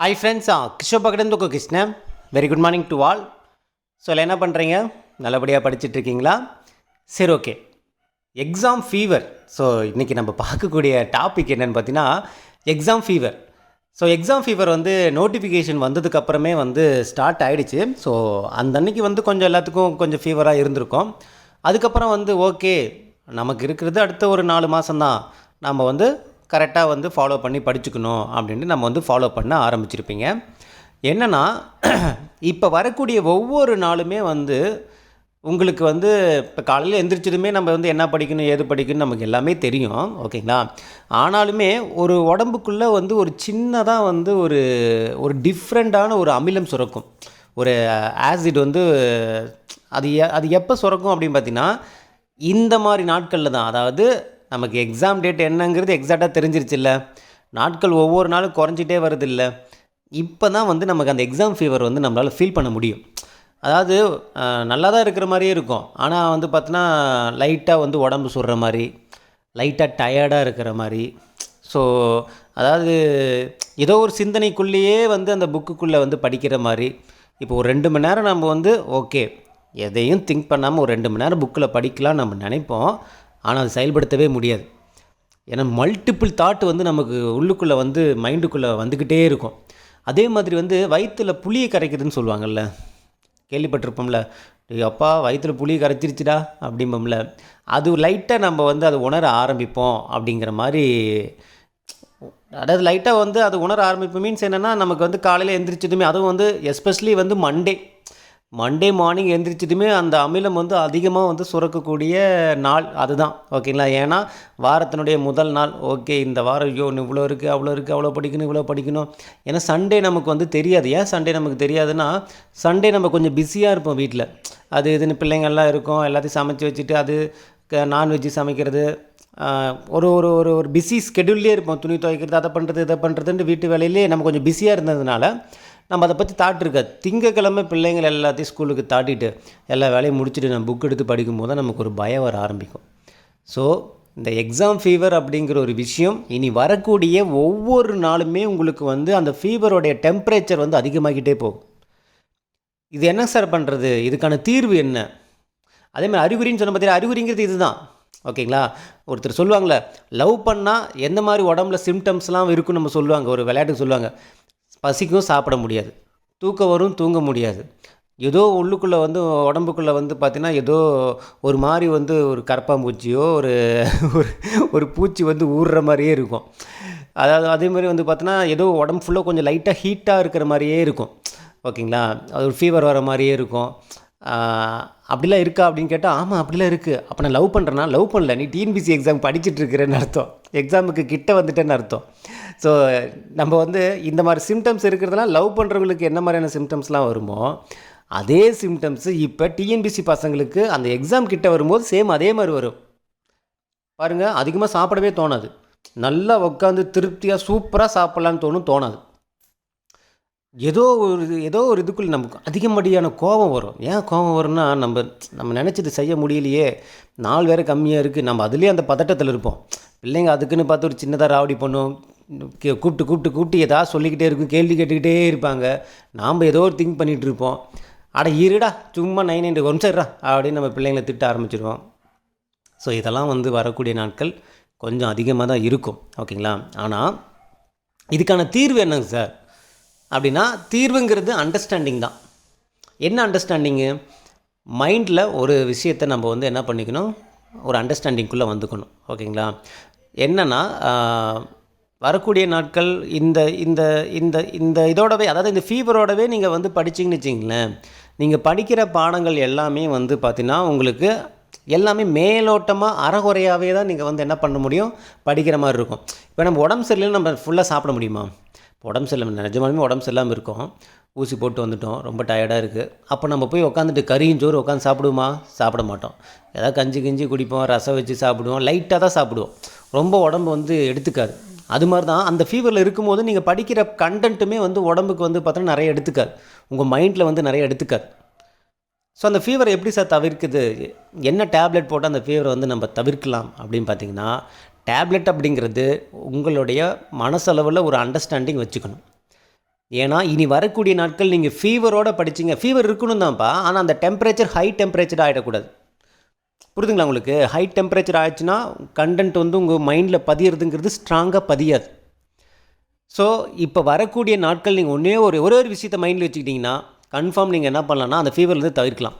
Hi friends ஆ பக்கத்துலேருந்து உங்கள் Krishnan. Very good morning to all so எல்லாம் என்ன பண்ணுறீங்க நல்லபடியாக படிச்சுட்ருக்கீங்களா? சரி ஓகே எக்ஸாம் ஃபீவர் ஸோ இன்றைக்கி நம்ம பார்க்கக்கூடிய டாபிக் என்னென்னு பார்த்தீங்கன்னா exam fever so exam fever வந்து நோட்டிஃபிகேஷன் வந்ததுக்கப்புறமே வந்து ஸ்டார்ட் ஆகிடுச்சு ஸோ அந்த அன்னைக்கு வந்து கொஞ்சம் எல்லாத்துக்கும் கொஞ்சம் ஃபீவராக இருந்திருக்கும். அதுக்கப்புறம் வந்து ஓகே நமக்கு இருக்கிறது அடுத்த ஒரு நாலு மாதம்தான் நம்ம வந்து கரெக்டாக வந்து ஃபாலோ பண்ணி படிச்சுக்கணும் அப்படின்ட்டு நம்ம வந்து ஃபாலோ பண்ண ஆரம்பிச்சிருப்பீங்க. என்னென்னா இப்போ வரக்கூடிய ஒவ்வொரு நாளுமே வந்து உங்களுக்கு வந்து இப்போ காலையில் எந்திரிச்சதுமே நம்ம வந்து என்ன படிக்கணும் ஏது படிக்கணும் நமக்கு எல்லாமே தெரியும். ஓகேங்களா? ஆனாலுமே ஒரு உடம்புக்குள்ளே வந்து ஒரு சின்னதாக வந்து ஒரு ஒரு டிஃப்ரெண்ட்டான ஒரு அமிலம் சுரக்கும். ஒரு ஆசிட் வந்து அது எ- அது எப்போ சுரக்கும் அப்படின்னு பார்த்தீங்கன்னா இந்த மாதிரி நாட்களில் தான். அதாவது நமக்கு எக்ஸாம் டேட் என்னங்கிறது எக்ஸாக்டாக தெரிஞ்சிருச்சுல்ல. நாட்கள் ஒவ்வொரு நாளும் குறைஞ்சிட்டே வருது இல்லை இப்போ தான் வந்து நமக்கு அந்த எக்ஸாம் ஃபீவர் வந்து நம்மளால் ஃபீல் பண்ண முடியும். அதாவது நல்லா தான் இருக்கிற மாதிரியே இருக்கும். ஆனால் வந்து பார்த்தோன்னா லைட்டாக வந்து உடம்பு சுடுற மாதிரி லைட்டாக டயர்டாக இருக்கிற மாதிரி. ஸோ அதாவது ஏதோ ஒரு சிந்தனைக்குள்ளேயே வந்து அந்த புக்குக்குள்ளே வந்து படிக்கிற மாதிரி. இப்போ ஒரு ரெண்டு மணி நேரம் நம்ம வந்து ஓகே எதையும் திங்க் பண்ணாமல் ஒரு ரெண்டு மணி நேரம் புக்கில் படிக்கலாம் நம்ம நினைப்போம். ஆனால் அது செயல்படுத்தவே முடியாது. ஏன்னா மல்டிபிள் தாட் வந்து நமக்கு உள்ளுக்குள்ளே வந்து மைண்டுக்குள்ளே வந்துக்கிட்டே இருக்கும். அதே மாதிரி வந்து வயிற்றில் புளியை கரைக்குதுன்னு சொல்லுவாங்கல்ல. கேள்விப்பட்டிருப்போம்ல. அப்பா வயிற்றுல புளி கரைச்சிருச்சுடா அப்படிம்போம்ல. அது லைட்டாக நம்ம வந்து அதை உணர ஆரம்பிப்போம் அப்படிங்கிற மாதிரி அதாவது லைட்டாக வந்து அது உணர ஆரம்பிப்போம் மீன்ஸ் என்னென்னா நமக்கு வந்து காலையில் எந்திரிச்சதுமே அதுவும் வந்து எஸ்பெஷலி வந்து மண்டே மண்டே மார்னிங் எந்திரிச்சதுமே அந்த அமிலம் வந்து அதிகமாக வந்து சுரக்கக்கூடிய நாள் அதுதான். ஓகேங்களா? ஏன்னா வாரத்தினுடைய முதல் நாள். ஓகே இந்த வாரம் ஐயோ இவ்வளோ இருக்குது அவ்வளோ இருக்குது அவ்வளோ படிக்கணும் இவ்வளோ படிக்கணும். ஏன்னா சண்டே நமக்கு வந்து தெரியாது. ஏன் சண்டே நமக்கு தெரியாதுன்னா சண்டே நம்ம கொஞ்சம் பிஸியாக இருப்போம் வீட்டில் அது இதுன்னு பிள்ளைங்கள்லாம் இருக்கும். எல்லாத்தையும் சமைச்சு வச்சுட்டு அது நான்வெஜ்ஜு சமைக்கிறது. ஒரு ஒரு ஒரு ஒரு பிஸி ஸ்கெடியூல்லே இருப்போம். துணி துவைக்கிறது அதை பண்ணுறது இதை பண்ணுறதுன்ட்டு வீட்டு வேலையிலே நம்ம கொஞ்சம் பிஸியாக இருந்ததுனால நம்ம அதை பற்றி தாட் இருக்காது திங்கக்கிழமை பிள்ளைங்கள் எல்லாத்தையும் ஸ்கூலுக்கு தாட்டிட்டு எல்லா வேலையும் முடிச்சுட்டு நம்ம புக் எடுத்து படிக்கும்போது தான் நமக்கு ஒரு பயம் வர ஆரம்பிக்கும். ஸோ இந்த எக்ஸாம் ஃபீவர் அப்படிங்கிற ஒரு விஷயம் இனி வரக்கூடிய ஒவ்வொரு நாளுமே உங்களுக்கு வந்து அந்த ஃபீவரோடைய டெம்பரேச்சர் வந்து அதிகமாகிட்டே போகும். இது என்ன சார் பண்ணுறது இதுக்கான தீர்வு என்ன? அதே மாதிரி அறிகுறின்னு சொன்ன பார்த்தீங்கன்னா அறிகுறிங்கிறது இதுதான். ஓகேங்களா? ஒருத்தர் சொல்லுவாங்களே லவ் பண்ணால் எந்த மாதிரி உடம்புல சிம்டம்ஸ்லாம் இருக்குன்னு நம்ம சொல்லுவாங்க ஒரு விளையாட்டுக்கு சொல்லுவாங்க. பசிக்கும் சாப்பிட முடியாது. தூக்கம் வரும் தூங்க முடியாது. ஏதோ உள்ளுக்குள்ளே வந்து உடம்புக்குள்ளே வந்து பார்த்தீங்கன்னா ஏதோ ஒரு மாதிரி வந்து ஒரு கரப்பாம்பூச்சியோ ஒரு ஒரு ஒரு பூச்சி வந்து ஊறுற மாதிரியே இருக்கும். அதாவது அதே மாதிரி வந்து பார்த்தோன்னா ஏதோ உடம்பு ஃபுல்லாக கொஞ்சம் லைட்டாக ஹீட்டாக இருக்கிற மாதிரியே இருக்கும். ஓகேங்களா? அது ஒரு ஃபீவர் வர மாதிரியே இருக்கும். அப்படிலாம் இருக்கா அப்படின்னு கேட்டால் ஆமாம் அப்படிலாம் இருக்குது அப்போ நான் லவ் பண்ணுறேன்னா லவ் பண்ணல. நீ டிஎன்பிசி எக்ஸாம் படிச்சுட்டு இருக்கிறேன்னு அர்த்தம். எக்ஸாமுக்கு கிட்ட வந்துட்டேன்னு அர்த்தம். ஸோ நம்ம வந்து இந்த மாதிரி சிம்டம்ஸ் இருக்கிறதுலாம் லவ் பண்ணுறவங்களுக்கு என்ன மாதிரியான சிம்டம்ஸ்லாம் வருமோ அதே சிம்டம்ஸு இப்போ டிஎன்பிசி பசங்களுக்கு அந்த எக்ஸாம் கிட்ட வரும்போது சேம் அதே மாதிரி வரும். பாருங்கள் அதிகமாக சாப்பிடவே தோணாது. நல்லா உட்காந்து திருப்தியாக சூப்பராக சாப்பிட்லான்னு தோணும் தோணாது. ஏதோ ஒரு ஏதோ ஒரு இதுக்குள்ளே நமக்கு அதிகப்படியான கோபம் வரும். ஏன் கோபம் வரும்னா நம்ம நம்ம நினச்சது செய்ய முடியலையே. நாள் வேறு கம்மியாக இருக்குது நம்ம அதுலேயே அந்த பதட்டத்தில் இருப்போம். பிள்ளைங்க அதுக்குன்னு பார்த்து ஒரு சின்னதாக ராவடி பண்ணும் கூப்பிட்டு கூப்பிட்டு கூப்பிட்டு ஏதாவது சொல்லிக்கிட்டே இருக்கும் கேள்வி கேட்டுக்கிட்டே இருப்பாங்க. நாம் ஏதோ ஒரு திங்க் பண்ணிகிட்டு இருப்போம். அட இருடா சும்மா நைன் நைன் ஒன் சைட்ரா அப்படின்னு நம்ம பிள்ளைங்களை திட்ட ஆரம்பிச்சிடுவோம் ஸோ இதெல்லாம் வந்து வரக்கூடிய நாட்கள் கொஞ்சம் அதிகமாக தான் இருக்கும். ஓகேங்களா? ஆனால் இதுக்கான தீர்வு என்னங்க சார்? அப்படின்னா தீர்வுங்கிறது அண்டர்ஸ்டாண்டிங் தான். என்ன அண்டர்ஸ்டாண்டிங்கு மைண்டில் ஒரு விஷயத்தை நம்ம வந்து என்ன பண்ணிக்கணும்? ஒரு அண்டர்ஸ்டாண்டிங்குள்ளே வந்துக்கணும். ஓகேங்களா? என்னென்னா வரக்கூடிய நாட்கள் இந்த இந்த இந்த இந்த இதோடவே அதாவது இந்த ஃபீவரோடவே நீங்கள் வந்து படிச்சிங்கன்னு வச்சிங்களேன் நீங்கள் படிக்கிற பாடங்கள் எல்லாமே வந்து பார்த்திங்கன்னா உங்களுக்கு எல்லாமே மேலோட்டமாக அறகுறையாகவே தான் நீங்கள் வந்து என்ன பண்ண முடியும்? படிக்கிற மாதிரி இருக்கும். இப்போ நம்ம உடம்பு சரியில்லைன்னு நம்ம ஃபுல்லாக சாப்பிட முடியுமா? உடம்பு சரியில்லாமல் நிஜமாலுமே உடம்பு சரியில்லாமல் இருக்கும். ஊசி போட்டு வந்துட்டோம். ரொம்ப டயர்டாக இருக்குது அப்போ நம்ம போய் உட்காந்துட்டு கறியும் சோறு உட்காந்து சாப்பிடுவோமா? சாப்பிட மாட்டோம். ஏதாவது கஞ்சி கிஞ்சி குடிப்போம் ரசம் வச்சு சாப்பிடுவோம். லைட்டாக தான் சாப்பிடுவோம். ரொம்ப உடம்பு வந்து எடுத்துக்காது. அது மாதிரி தான் அந்த ஃபீவரில் இருக்கும்போது நீங்கள் படிக்கிற கண்டென்ட்டுமே வந்து உடம்புக்கு வந்து பார்த்தோன்னா நிறைய எடுத்துக்காது. உங்கள் மைண்டில் வந்து நிறைய எடுத்துக்காது. ஸோ அந்த ஃபீவரை எப்படி சார் தவிர்க்குது? என்ன டேப்லெட் போட்டால் அந்த ஃபீவரை வந்து நம்ம தவிர்க்கலாம் அப்படின்னு பார்த்தீங்கன்னா டேப்லெட் அப்படிங்கிறது உங்களுடைய மனசளவில் ஒரு அண்டர்ஸ்டாண்டிங் வச்சுக்கணும். ஏன்னா இனி வரக்கூடிய நாட்கள் நீங்கள் ஃபீவரோடு படிச்சீங்க. ஃபீவர் இருக்கணும் தான்ப்பா ஆனால் அந்த டெம்பரேச்சர் ஹை டெம்பரேச்சர் ஆகிடக்கூடாது புரிதுங்களா உங்களுக்கு? ஹை டெம்பரேச்சர் ஆயிடுச்சுன்னா கண்டென்ட் வந்து உங்கள் மைண்டில் பதியறதுங்கிறது ஸ்ட்ராங்காக பதியாது. ஸோ இப்போ வரக்கூடிய நாட்கள் நீங்கள் ஒன்றே ஒரு ஒரே ஒரு விஷயத்தை மைண்டில் வச்சுக்கிட்டிங்கன்னா கன்ஃபார்ம் நீங்கள் என்ன பண்ணலாம்னா அந்த ஃபீவர்லேருந்து தவிர்க்கலாம்.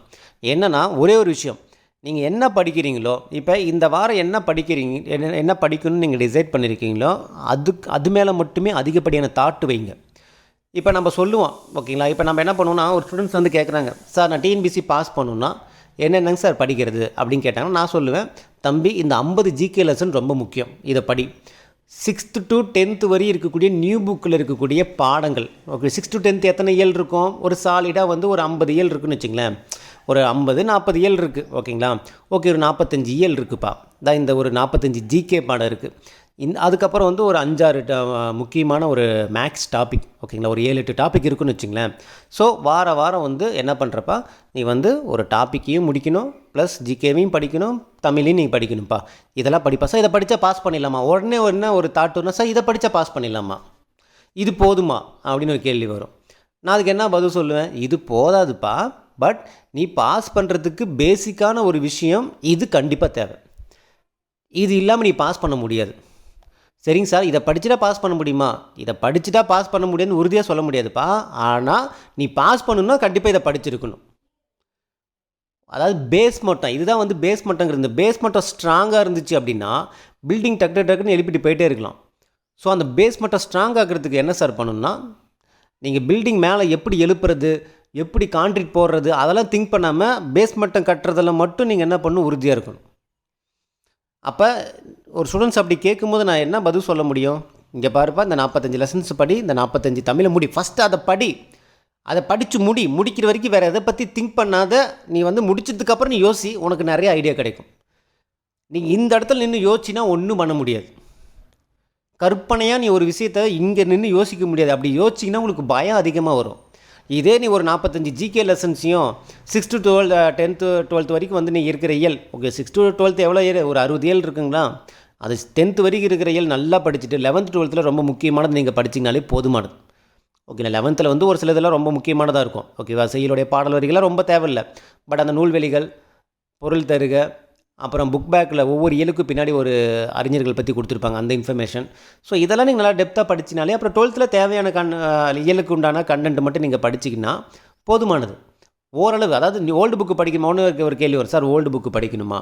என்னென்னா ஒரே ஒரு விஷயம். நீங்கள் என்ன படிக்கிறீங்களோ இப்போ இந்த வாரம் என்ன படிக்கிறீங்க என்ன என்ன படிக்கணும்னு நீங்கள் டிசைட் பண்ணியிருக்கீங்களோ அதுக்கு அது மேலே மட்டுமே அதிகப்படியான தாட்டு வைங்க. இப்போ நம்ம சொல்லுவோம் ஓகேங்களா? இப்போ நம்ம என்ன பண்ணுவோம்னா ஒரு ஸ்டூடெண்ட்ஸ் வந்து கேட்குறாங்க சார் நான் டிஎன்பிசி பாஸ் பண்ணணும்னா என்னென்னங்க சார் படிக்கிறது? அப்படின்னு கேட்டாங்கன்னா நான் சொல்லுவேன் தம்பி இந்த ஐம்பது ஜிகே லெசன் ரொம்ப முக்கியம். இதை படி. சிக்ஸ்த்து டு டென்த்து வரையும் இருக்கக்கூடிய நியூ புக்கில் இருக்கக்கூடிய பாடங்கள். ஓகே சிக்ஸ் டு டென்த் எத்தனை இயல் இருக்கும்? ஒரு சாலிடாக வந்து ஒரு ஐம்பது இயல் இருக்குன்னு வச்சுங்களேன். ஒரு ஐம்பது நாற்பது இயல் இருக்குது ஓகேங்களா? ஓகே ஒரு நாற்பத்தஞ்சு இயல் இருக்குப்பா. தான் இந்த ஒரு நாற்பத்தஞ்சு ஜிகே பாடம் இருக்குது இந்த அதுக்கப்புறம் வந்து ஒரு அஞ்சாறு ட- முக்கியமான ஒரு மேக்ஸ் டாபிக் ஓகேங்களா? ஒரு ஏழு எட்டு டாபிக் இருக்குன்னு வச்சுங்களேன். ஸோ வார வாரம் வந்து என்ன பண்ணுறப்பா நீ வந்து ஒரு டாப்பிக்கையும் முடிக்கணும் ப்ளஸ் ஜிகேவையும் படிக்கணும் தமிழையும் நீ படிக்கணும்ப்பா. இதெல்லாம் படிப்பா? சார் இதை படித்தா பாஸ் பண்ணிடலாமா? உடனே உடனே ஒரு தாட் வரணும் சார் இதை படித்தா பாஸ் பண்ணிடலாமா? இது போதுமா? அப்படின்னு ஒரு கேள்வி வரும். நான் அதுக்கு என்ன பதில் சொல்லுவேன்? இது போதாதுப்பா. பட் நீ பாஸ் பண்ணுறதுக்கு பேசிக்கான ஒரு விஷயம் இது கண்டிப்பாக தேவை. இது இல்லாமல் நீ பாஸ் பண்ண முடியாது. சரிங்க சார் இதை படிச்சுட்டா பாஸ் பண்ண முடியுமா? இதை படிச்சுட்டா பாஸ் பண்ண முடியாதுன்னு உறுதியாக சொல்ல முடியாதுப்பா. ஆனால் நீ பாஸ் பண்ணணும்னா கண்டிப்பாக இதை படிச்சிருக்கணும். அதாவது பேஸ் மட்டம் இதுதான் வந்து பேஸ் மட்டங்கிறது இந்த பேஸ் மட்டம் ஸ்ட்ராங்காக இருந்துச்சு அப்படின்னா பில்டிங் டக்கு டக்குன்னு எழுப்பிட்டு போயிட்டே இருக்கலாம். ஸோ அந்த பேஸ் மட்டம் ஸ்ட்ராங் ஆகிறதுக்கு என்ன சார் பண்ணணும்னா நீங்கள் பில்டிங் மேலே எப்படி எழுப்புறது? எப்படி கான்க்ரீட் போடுறது அதெல்லாம் திங்க் பண்ணாமல் பேஸ்மட்டம் கட்டுறதில் மட்டும் நீங்கள் என்ன பண்ணணும் உறுதியாக இருக்கணும். அப்போ ஒரு ஸ்டூடெண்ட்ஸ் அப்படி கேட்கும்போது நான் என்ன பதில் சொல்ல முடியும்? இங்கே பாருப்பா இந்த நாற்பத்தஞ்சு லெசன்ஸ் படி இந்த நாற்பத்தஞ்சு தமிழை முடி. ஃபஸ்ட்டு அதை படி. அதை படித்து முடி. முடிக்கிற வரைக்கும் வேறு எதை பற்றி திங்க் பண்ணாத நீ வந்து முடிச்சதுக்கப்புறம் நீ யோசி உனக்கு நிறைய ஐடியா கிடைக்கும். நீங்கள் இந்த இடத்துல நின்று யோசிச்சினா ஒன்றும் பண்ண முடியாது. கற்பனையாக நீ ஒரு விஷயத்தை இங்கே நின்று யோசிக்க முடியாது. அப்படி யோசிச்சிங்கன்னா உங்களுக்கு பயம் அதிகமாக வரும். இதே நீ ஒரு நாற்பத்தஞ்சு GK லெசன்ஸையும் six to twelve tenth twelfth வரைக்கும் வந்து நீ இருக்கிற இயல். ஓகே சிக்ஸ் டு டுவெல்த் எவ்வளோ இயல் ஒரு அறுபது இயல் இருக்குங்களா? அது டென்த்து வரைக்கும் இருக்கிற இயல் நல்லா படிச்சுட்டு லெவன்த் டுவெல்த்தில் ரொம்ப முக்கியமானது நீங்கள் படிச்சிங்கனாலே போதுமானது. ஓகேங்களா லெவன்த்தில் வந்து ஒரு சில இதெல்லாம் ரொம்ப முக்கியமானதாக இருக்கும். ஓகேவா செயலுடைய பாடல் வரிகள்லாம் ரொம்ப தேவையில்லை. பட் அந்த நூல்வெளிகள் பொருள் தருக அப்புறம் புக் பேக்கில் ஒவ்வொரு இயலுக்கும் பின்னாடி ஒரு அறிஞர்கள் பற்றி கொடுத்துருப்பாங்க அந்த இன்ஃபர்மேஷன் ஸோ இதெல்லாம் நீங்கள் நல்லா டெப்த்தாக படிச்சினாலே அப்புறம் டுவெல்த்தில் தேவையான கண் இயலுக்கு உண்டான கண்டென்ட் மட்டும் நீங்கள் படிச்சிங்கன்னா போதுமானது. ஓரளவு அதாவது ஓல்டு புக்கு படிக்கணுமான்னு ஒரு- கேள்வி வரும். சார் ஓல்டு புக்கு படிக்கணுமா?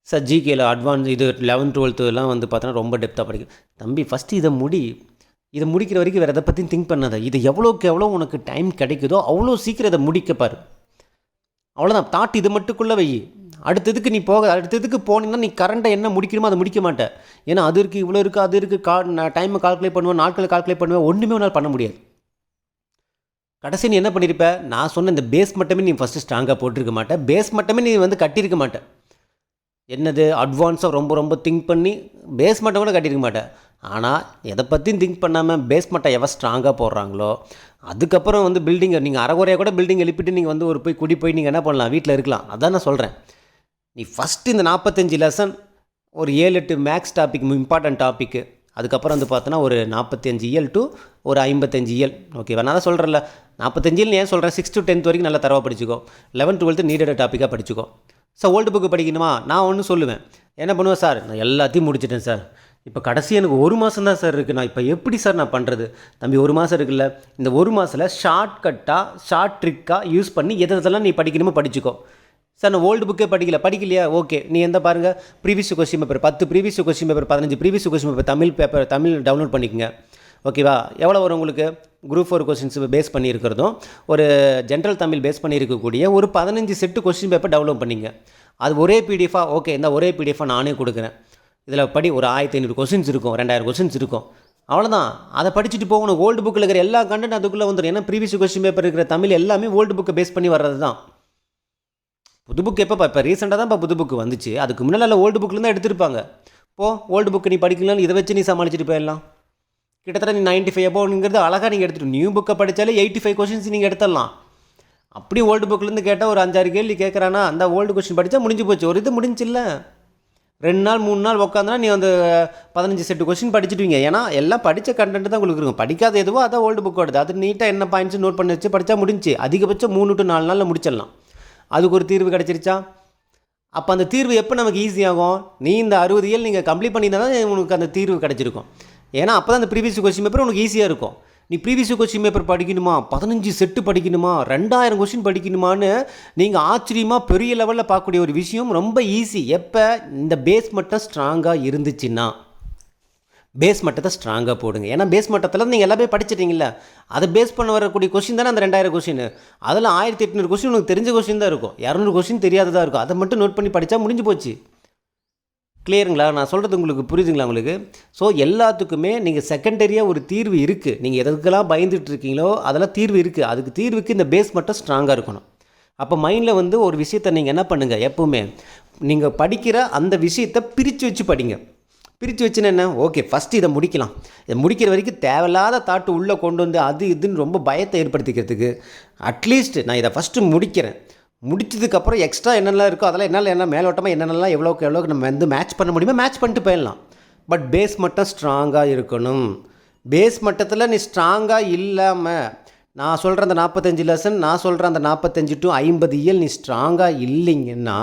சார் ஜிகேல அட்வான்ஸ் இது லெவன்த் டுவெல்த்துலாம் வந்து பார்த்தோன்னா ரொம்ப டெப்த்தாக படிக்கும் தம்பி ஃபஸ்ட்டு இதை முடி. இதை முடிக்கிற வரைக்கும் வேறு எதை பற்றியும் திங்க் பண்ணாத. இது எவ்வளோக்கு எவ்வளோ உனக்கு டைம் கிடைக்குதோ அவ்வளோ சீக்கிரம் இதை முடிக்கப்பார் அவ்வளோதான் தாட் இது மட்டுக்குள்ளே வை அடுத்ததுக்கு நீ போக அடுத்ததுக்கு போனீங்கன்னா நீ கரண்ட்டை என்ன முடிக்கணுமோ அதை முடிக்க மாட்டேன் ஏன்னா அது இருக்குது இவ்வளோ இருக்குது அது இருக்குது கா டைமை கால்குலேட் பண்ணுவேன் நாட்களை கால்குலேட் பண்ணுவேன் ஒன்றுமே உன்னால் பண்ண முடியாது. கடைசி நீ என்ன பண்ணியிருப்ப நான் சொன்ன இந்த பேஸ் மட்டுமே நீ ஃபஸ்ட்டு ஸ்ட்ராங்காக போட்டிருக்க மாட்டேன் பேஸ் மட்டுமே நீ வந்து கட்டியிருக்க மாட்டேன் என்னது? அட்வான்ஸாக ரொம்ப ரொம்ப திங்க் பண்ணி பேஸ் மட்டும் கூட கட்டியிருக்க மாட்டேன் ஆனால் எதை பற்றியும் திங்க் பண்ணாமல் பேஸ் மட்டை எவ்வளோ ஸ்ட்ராங்காக போடுறாங்களோ அதுக்கப்புறம் வந்து பில்டிங்கை நீங்கள் அரைகுறையாக கூட பில்டிங் எழுப்பிட்டு நீங்கள் வந்து ஒரு போய் குடி போய் நீங்கள் என்ன பண்ணலாம்? வீட்டில் இருக்கலாம். அதான் நான் சொல்கிறேன் நீ ஃபஸ்ட்டு இந்த நாற்பத்தஞ்சு லெசன் ஒரு ஏழு எட்டு மேக்ஸ் டாபிக் இம்பார்ட்டன்ட் டாப்பிக்கு அதுக்கப்புறம் வந்து பார்த்தோன்னா ஒரு நாற்பத்தஞ்சு இயல் டு ஒரு ஐம்பத்தஞ்சு இயல். ஓகேவா நான் தான் சொல்கிறேன்ல நாற்பத்தஞ்சு இயல் ஏன் சொல்கிறேன் சிக்ஸ் டு டென்த் வரைக்கும் நல்லா தரவாக படிச்சுக்கோ. லெவன்த் டுவெல்த்து நீடட் டாப்பிக்காக படிச்சுக்கோ. சார் ஓல்டு புக்கு படிக்கணுமா? நான் ஒன்று சொல்லுவேன். என்ன பண்ணுவேன் சார்? நான் எல்லாத்தையும் முடிச்சிட்டேன் சார். இப்போ கடைசி எனக்கு ஒரு மாதம் தான் சார் இருக்குது நான் இப்போ எப்படி சார் நான் பண்ணுறது தம்பி ஒரு மாதம் இருக்குல்ல. இந்த ஒரு மாதத்தில் ஷார்ட் கட்டாக ஷார்ட் ட்ரிக்காக யூஸ் பண்ணி எது எதெல்லாம் நீ படிக்கணுமோ படிச்சுக்கோ. சார் நான் ஓல்டு புக்கே படிக்கல. படிக்கலையா? ஓகே நீ எந்த பாருங்கள் ப்ரீவியஸ் கொஸ்டின் பேப்பர் பத்து ப்ரீவியஸ் கொஸ்டின் பேப்பர் பதினஞ்சு previous question paper Tamil paper Tamil download பண்ணிக்கங்க. ஓகேவா எவ்வளோ வரும் உங்களுக்கு? குரூப் ஃபோர் கொஸ்டின்ஸ் பேஸ் பண்ணியிருக்கிறதும் ஒரு ஜென்ரல் தமிழ் பேஸ் பண்ணியிருக்கக்கூடிய ஒரு பதினஞ்சு செட்டு கொஸ்டின் பேப்பர் டவுன்லோட் பண்ணிங்க. அது ஒரே பிடிஎஃபாக ஓகே இந்த ஒரே பிடிஎஃபாக நானே கொடுக்குறேன். இதில் படி ஒரு ஆயிரத்தி ஐநூறு கொஸ்டின்ஸ் இருக்கும் ரெண்டாயிரம் கொஸ்டின்ஸ் இருக்கும். அவ்வளோதான் அதை படிச்சுட்டு போகணும். ஓல்டு புக்கில் இருக்கிற எல்லா கண்டென்ட் அதுக்குள்ளே வந்துடும் ஏன்னா ப்ரீவியஸ் கொஸ்டின் பேப்பர் இருக்கிற தமிழ் எல்லாமே ஓல்டு புக்கை பேஸ் பண்ணி வர்றது தான் புது புக் எப்போ இப்போ ரீசெண்டாக தான் இப்போ புது புக்கு வந்துச்சு. அதுக்கு முன்னால் ஓல்டு புக்கில் தான் எடுத்திருப்பாங்க. போ ஓல்டு புக்கு நீ படிக்கலாம் இதை வச்சு நீ சமாளிச்சுட்டு போயிடலாம். கிட்டத்தட்ட நீ நைன்ட்டி ஃபைவ் அபோவ்ங்கிறது அழகாக நீங்கள் எடுத்துட்டு நியூ புக்கை படித்தாலே எயிட்டி ஃபைவ் கொஷின்ஸ் நீங்கள் எடுத்துடலாம். அப்படி ஓல்டு புக்லேருந்து கேட்டால் ஒரு அஞ்சாறு கேள்வி கேட்குறானா அந்த ஓல்டு கொஷின் படித்தா முடிஞ்சு போச்சு. ஒரு இது முடிஞ்சில்ல ரெண்டு நாள் மூணு நாள் உட்காந்துனா நீ அந்த பதினஞ்சு செட்டு கொஷின் படிச்சுட்டுவீங்க ஏன்னா எல்லாம் படித்த கண்டென்ட் தான் உங்களுக்கு இருக்கும். படிக்காத எதுவோ அதான் ஓல்டு புக்கோடது அது நீட்டாக என்ன பாயிண்ட்ஸ் நோட் பண்ணி வச்சு படித்தா முடிஞ்சு. அதிகபட்சம் மூணு டு நாலு நாளில் முடிச்சிடலாம். அதுக்கு ஒரு தீர்வு கிடச்சிருச்சா? அப்போ அந்த தீர்வு எப்போ நமக்கு ஈஸியாகும் நீ இந்த அறுபது இயல் நீங்கள் கம்ப்ளீட் பண்ணியிருந்தா தான் உனக்கு அந்த தீர்வு கிடச்சிருக்கும். ஏன்னா அப்போ தான் அந்த ப்ரீவியஸ் கொஸ்டின் பேப்பர் உனக்கு ஈஸியாக இருக்கும். நீ ப்ரீவியஸ் கொஸ்டின் பேப்பர் படிக்கணுமா? பதினஞ்சு செட்டு படிக்கணுமா? ரெண்டாயிரம் கொஸ்டின் படிக்கணுமான்னு நீங்கள் ஆச்சரியமாக பெரிய லெவலில் பார்க்கக்கூடிய ஒரு விஷயம் ரொம்ப ஈஸி எப்போ? இந்த பேஸ் மட்டும் ஸ்ட்ராங்காக இருந்துச்சுன்னா. பேஸ் மட்டத்தை ஸ்ட்ராங்காக போடுங்க. ஏன்னா பேஸ் மட்டத்தில் நீங்கள் எல்லாமே படிச்சிட்டிங்களா அதை பேஸ் பண்ண வரக்கூடிய கொஷின் தானே அந்த ரெண்டாயிரம் கொஷின் அதில் ஆயிரத்தி எட்நூறு கொஷின் உனக்கு தெரிஞ்ச கொஷின் தான் இருக்கும். இரநூறு கொஷின் தெரியாததாக இருக்கும். அதை மட்டும் நோட் பண்ணி படித்தா முடிஞ்சு போச்சு. கிளியருங்களா நான் சொல்கிறது உங்களுக்கு புரியுதுங்களா உங்களுக்கு? ஸோ எல்லாத்துக்குமே நீங்கள் செகண்டரியாக ஒரு தீர்வு இருக்குது நீங்கள் எதுக்கெல்லாம் பயந்துட்டு இருக்கீங்களோ அதெல்லாம் தீர்வு இருக்குது அதுக்கு தீர்வுக்கு இந்த பேஸ் மட்டும் ஸ்ட்ராங்காக இருக்கணும். அப்போ மைண்டில் வந்து ஒரு விஷயத்தை நீங்கள் என்ன பண்ணுங்கள் எப்போவுமே நீங்கள் படிக்கிற அந்த விஷயத்தை பிரித்து வச்சு படிங்க. பிரித்து வச்சுன்னு என்ன? ஓகே ஃபஸ்ட்டு இதை முடிக்கலாம். இதை முடிக்கிற வரைக்கும் தேவையில்லாத தாட்டு உள்ளே கொண்டு வந்து அது இதுன்னு ரொம்ப பயத்தை ஏற்படுத்திக்கிறதுக்கு அட்லீஸ்ட் நான் இதை ஃபஸ்ட்டு முடிக்கிறேன். முடிச்சதுக்கப்புறம் எக்ஸ்ட்ரா என்னெல்லாம் இருக்கோ அதெல்லாம் என்னால் என்ன மேலோட்டமாக என்னென்னலாம் எவ்வளோக்கு எவ்வளோக்கு நம்ம வந்து மேட்ச் பண்ண முடியுமோ மேட்ச் பண்ணிட்டு போயிடலாம். பட் பேஸ் மட்டும் ஸ்ட்ராங்காக இருக்கணும். பேஸ் மட்டத்தில் நீ ஸ்ட்ராங்காக இல்லாமல் நான் சொல்கிற அந்த நாற்பத்தஞ்சு லெசன் நான் சொல்கிற அந்த நாற்பத்தஞ்சு டு ஐம்பது இயல் நீ ஸ்ட்ராங்காக இல்லைங்கன்னா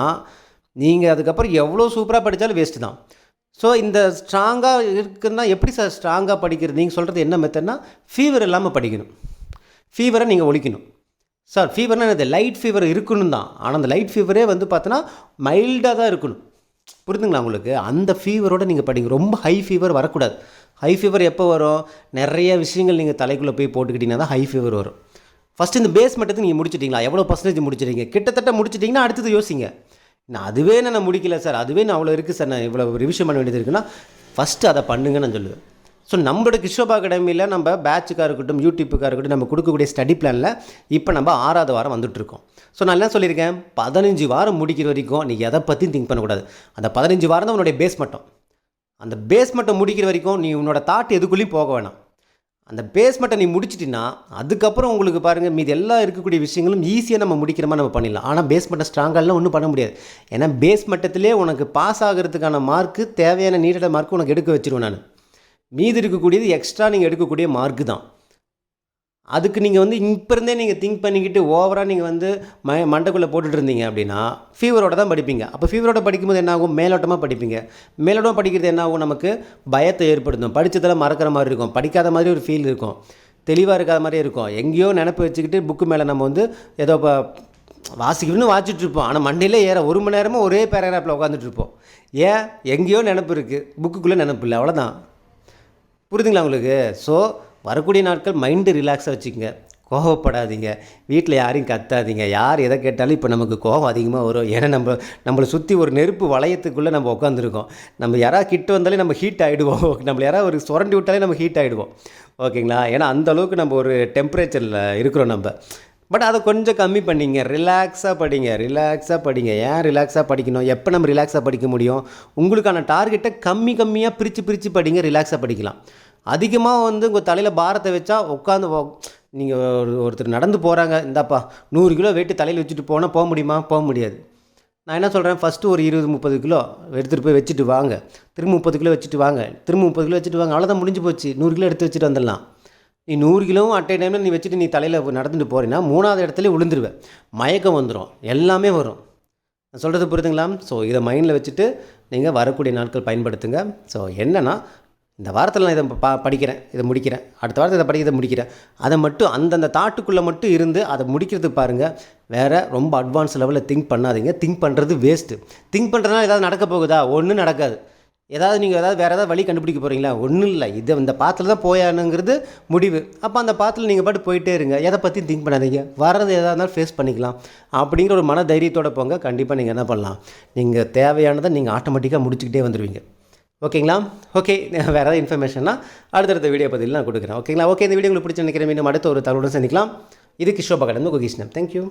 நீங்கள் அதுக்கப்புறம் எவ்வளோ சூப்பராக படித்தாலும் வேஸ்ட்டு தான். ஸோ இந்த ஸ்ட்ராங்காக இருக்குன்னா எப்படி சார் ஸ்ட்ராங்காக படிக்கிறது? நீங்கள் சொல்கிறது என்ன மெத்தட்னா ஃபீவர் இல்லாமல் படிக்கணும். ஃபீவரை நீங்கள் ஒழிக்கணும். சார் ஃபீவர்னால் என்னது? லைட் ஃபீவர் இருக்கணும் தான். ஆனால் அந்த லைட் ஃபீவரே வந்து பார்த்தோன்னா மைல்டாக தான் இருக்கணும். புரிதுங்களா உங்களுக்கு? அந்த ஃபீவரோடு நீங்கள் படிங்க. ரொம்ப ஹை ஃபீவர் வரக்கூடாது. ஹை ஃபீவர் எப்போ வரும்? நிறைய விஷயங்கள் நீங்கள் தலைக்குள்ளே போய் போட்டுக்கிட்டிங்கன்னா தான் ஹை ஃபீவர் வரும். ஃபஸ்ட்டு இந்த பேஸ் மட்டத்தை நீங்கள் முடிச்சிட்டிங்களா? எவ்வளோ பர்சன்டேஜ் முடிச்சிட்டீங்க? கிட்டத்தட்ட முடிச்சிட்டிங்கன்னா அடுத்தது யோசிங்க. நான் அதுவே நான் முடிக்கல சார். அதுவே நான் அவ்வளோ இருக்குது சார். நான் இவ்வளோ ரிவிஷன் பண்ண வேண்டியது இருக்குன்னா ஃபஸ்ட்டு அதை பண்ணுங்க நான் சொல்லுவேன். ஸோ நம்மளோட கிஷோபா அகாடமியில் நம்ம பேட்சுக்காக இருக்கட்டும் யூடியூப்புக்காக இருக்கட்டும் நம்ம கொடுக்கக்கூடிய ஸ்டடி பிளானில் இப்போ நம்ம ஆறாவது வாரம் வந்துட்டுருக்கோம் ஸோ நான் என்ன சொல்லியிருக்கேன். பதினஞ்சு வாரம் முடிக்கிற வரைக்கும் நீ எதை பற்றியும் திங்க் பண்ணக்கூடாது. அந்த பதினஞ்சு வாரம் தான் உன்னுடைய பேஸ் மட்டும். அந்த பேஸ் மட்டும் முடிக்கிற வரைக்கும் நீ உன்னோட தாட் எதுக்குள்ளேயும் போக வேணாம். அந்த பேஸ்மெண்ட்டை நீ முடிச்சிட்டின்னா அதுக்கப்புறம் உங்களுக்கு பாருங்கள் மீது எல்லா இருக்கக்கூடிய விஷயங்களும் ஈஸியாக நம்ம முடிக்கிற மாதிரி நம்ம பண்ணிடலாம். ஆனால் பேஸ்மெண்ட்டை ஸ்ட்ராங்காலாம் ஒன்றும் பண்ண முடியாது. ஏன்னா பேஸ் உனக்கு பாஸ் ஆகிறதுக்கான மார்க்கு தேவையான நீடட மார்க்கு உனக்கு எடுக்க வச்சிருவேன் நான். மீதி இருக்கக்கூடியது எக்ஸ்ட்ரா நீங்கள் எடுக்கக்கூடிய மார்க்கு தான். அதுக்கு நீங்கள் வந்து இப்போ இருந்தே நீங்கள் திங்க் பண்ணிக்கிட்டு ஓவராக நீங்கள் வந்து ம மண்டைக்குள்ளே போட்டுட்டு இருந்தீங்க அப்படின்னா ஃபீவரோட தான் படிப்பீங்க. அப்போ ஃபீவரோட படிக்கும்போது என்ன ஆகும் மேலோட்டமாக படிப்பீங்க. மேலோட்டமாக படிக்கிறது என்ன ஆகும் நமக்கு பயத்தை ஏற்படுத்தும். படித்ததெல்லாம் மறக்கிற மாதிரி இருக்கும். படிக்காத மாதிரி ஒரு ஃபீல் இருக்கும். தெளிவாக இருக்காத மாதிரியே இருக்கும். எங்கேயோ நினப்பு வச்சுக்கிட்டு புக்கு மேலே நம்ம வந்து ஏதோ இப்போ வாசிக்கணும்னு வாசிச்சுட்டு இருப்போம். ஆனால் மண்டையில் ஏற ஒரு மணி நேரமும் ஒரே பேராகிராஃபில் உட்காந்துட்டு இருப்போம். ஏன்? எங்கேயோ நினப்பு இருக்குது புக்குக்குள்ளே நினப்பு இல்லை. அவ்வளோதான் புரிதுங்களா உங்களுக்கு? ஸோ வரக்கூடிய நாட்கள் மைண்டு ரிலாக்ஸாக வச்சுக்கோங்க. கோவப்படாதீங்க. வீட்டில் யாரையும் கத்தாதீங்க. யார் எதை கேட்டாலும் இப்போ நமக்கு கோவம் அதிகமாக வரும். ஏன்னா நம்ம நம்மளை சுற்றி ஒரு நெருப்பு வளையத்துக்குள்ளே நம்ம உட்காந்துருக்கோம் நம்ம யாராவது கிட்ட வந்தாலே நம்ம ஹீட் ஆகிடுவோம் நம்மளை யாராவது ஒரு சுரண்டி விட்டாலே நம்ம ஹீட் ஆகிடுவோம் ஓகேங்களா? ஏன்னா அந்த அளவுக்கு நம்ம ஒரு டெம்பரேச்சரில் இருக்கிறோம் நம்ம. பட் அதை கொஞ்சம் கம்மி பண்ணிங்க. ரிலாக்ஸாக படிங்க. ரிலாக்ஸாக படிங்க. ஏன் ரிலாக்ஸாக படிக்கணும்? எப்போ நம்ம ரிலாக்ஸாக படிக்க முடியும்? உங்களுக்கான டார்கெட்டை கம்மி கம்மியாக பிரித்து பிரித்து படிங்க. ரிலாக்ஸாக படிக்கலாம். அதிகமாக வந்து உங்கள் தலையில் பாரத்தை வச்சா உட்காந்து நீங்கள் ஒரு ஒருத்தர் நடந்து போகிறாங்க இந்தாப்பா நூறு கிலோ வெயிட்டு தலையில் வச்சுட்டு போனால் போக முடியுமா? போக முடியாது. நான் என்ன சொல்கிறேன் ஃபஸ்ட்டு ஒரு இருபது முப்பது கிலோ எடுத்துகிட்டு போய் வச்சுட்டு வாங்க. திரும்ப முப்பது கிலோ வச்சுட்டு வாங்க. திரும்ப முப்பது கிலோ வச்சுட்டு வாங்க. அவ்வளோதான் முடிஞ்சு போச்சு. நூறு கிலோ எடுத்து வச்சுட்டு வந்துடலாம். நீ நூறு கிலோவும் அட்டை டைமில் நீ வச்சுட்டு நீ தலையில் நடந்துட்டு போகிறீன்னா மூணாவது இடத்துல விழுந்துருவேன். மயக்கம் வந்துடும் எல்லாமே வரும். நான் சொல்கிறது புரியுதுங்களா ஸோ இதை மைண்டில் வச்சுட்டு நீங்கள் வரக்கூடிய நாட்கள் பயன்படுத்துங்க. ஸோ என்னென்னா இந்த வாரத்தில் நான் இதை பா படிக்கிறேன் இதை முடிக்கிறேன். அடுத்த வாரத்தில் இதை படிக்கிறதை முடிக்கிறேன். அதை மட்டும் அந்தந்த தாட்டுக்குள்ளே மட்டும் இருந்து அதை முடிக்கிறதுக்கு பாருங்கள் வேறு ரொம்ப அட்வான்ஸ் லெவலில் திங்க் பண்ணாதீங்க. திங்க் பண்ணுறது வேஸ்ட்டு திங்க் பண்ணுறதுனால ஏதாவது நடக்க போகுதா? ஒன்றும் நடக்காது. ஏதாவது நீங்கள் ஏதாவது வேறு ஏதாவது வழி கண்டுபிடிக்க போகிறீங்களா ஒன்றும் இல்லை. இது இந்த பாத்தில் தான் போயானுங்கிறது முடிவு. அப்போ அந்த பாத்தில் நீங்கள் பாட்டு போயிட்டே இருங்க. எதை பற்றியும் திங்க் பண்ணாதீங்க. வர்றது எதாக இருந்தாலும் ஃபேஸ் பண்ணிக்கலாம். அப்படிங்கிற ஒரு மன தைரியத்தோட போங்க. கண்டிப்பாக நீங்கள் என்ன பண்ணலாம்? நீங்கள் தேவையானதை நீங்கள் ஆட்டோமேட்டிக்காக முடிச்சுக்கிட்டே வந்துடுவீங்க ஓகேங்களா? ஓகே வேறு ஏதாவது இன்ஃபர்மேஷன்னா அடுத்தடுத்த வீடியோ பதில் நான் கொடுக்குறேன். ஓகேங்களா? ஓகே இந்த வீடியோ உங்களுக்கு பிடிச்சி நினைக்கிறேன். மீண்டும் அடுத்த ஒரு தகவலுடன் சந்திக்கலாம். இது கிஷோபா கடந்து குகிஷ்ணன் தேங்க்யூ